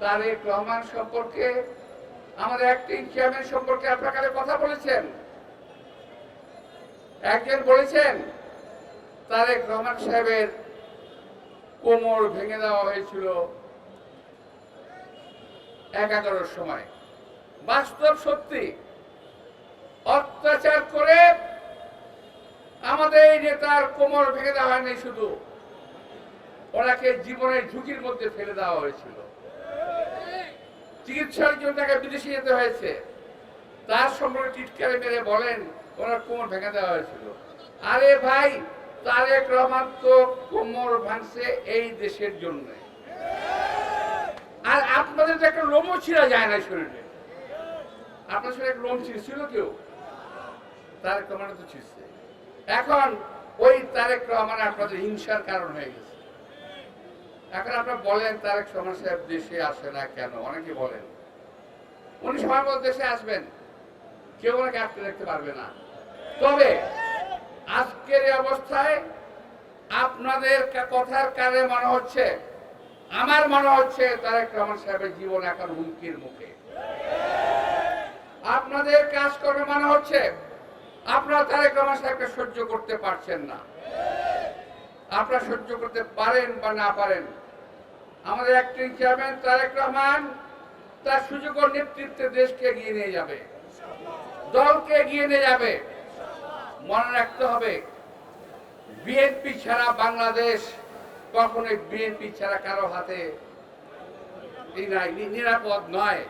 তারেক রহমান সম্পর্কে, আমাদের acting chairman সম্পর্কে আপনার কথা বলেছেন? একজন বলেছেন, তারেক রহমান সাহেবের কোমর ভেঙে দেওয়া হয়েছিল একাগারোর সময়। বাস্তব সত্যি, অত্যাচার করে আমাদের এই নেতার কোমর ভেঙে দেওয়া হয়নি শুধু, ওনাকে জীবনের ঝুঁকির মধ্যে ফেলে দেওয়া হয়েছিল। চিকিৎসার জন্য তাকে বিদেশে যেতে হয়েছে। তার সম্পর্কে টিটকারে মেরে বলেন, ওনার কোমর ভেঙে দেওয়া হয়েছিল। আরে ভাই, তারেক রহমান তো কোমর ভাঙছে এই দেশের জন্য। আর আপনাদের তো একটা লোমও ছিঁড়া যায় না শরীরে। আপনার শরীরে একটা লোম ছিঁড়ছিল কেউ? তারেক রহমান তো ছিঁড়ছে। এখন ওই তারেক রহমান আপনাদের হিংসার কারণ হয়ে গেছে। এখন আপনারা বলেন তারেক রহমান সাহেব দেশে আসে না কেন? অনেকে বলেন। উনি সময় মতো দেশে আসবেন। কেউ ওনাকে আটকে দেখতে পারবে না। তবে আজকের অবস্থায় আপনাদের কথার কানে মনে হচ্ছে, আমার মনে হচ্ছে তারেক রহমান সাহেবের জীবন এখন হুমকির মুখে। আপনাদের কাজ করবে মনে হচ্ছে, আপনারা তারেক রহমান সাহেবকে সহ্য করতে পারছেন না। আপনারা সহ্য করতে পারেন বা না পারেন। আমাদের অ্যাক্টিং চেয়ারম্যান তারেক রহমান তার সুযোগ ও নেতৃত্বে দেশকে এগিয়ে নিয়ে যাবে। দলকে এগিয়ে নিয়ে যাবে। মনে রাখতে হবে বিএনপি ছাড়া বাংলাদেশ কখনোই বিএনপি ছাড়া কারও হাতে নিরাপদ নয়।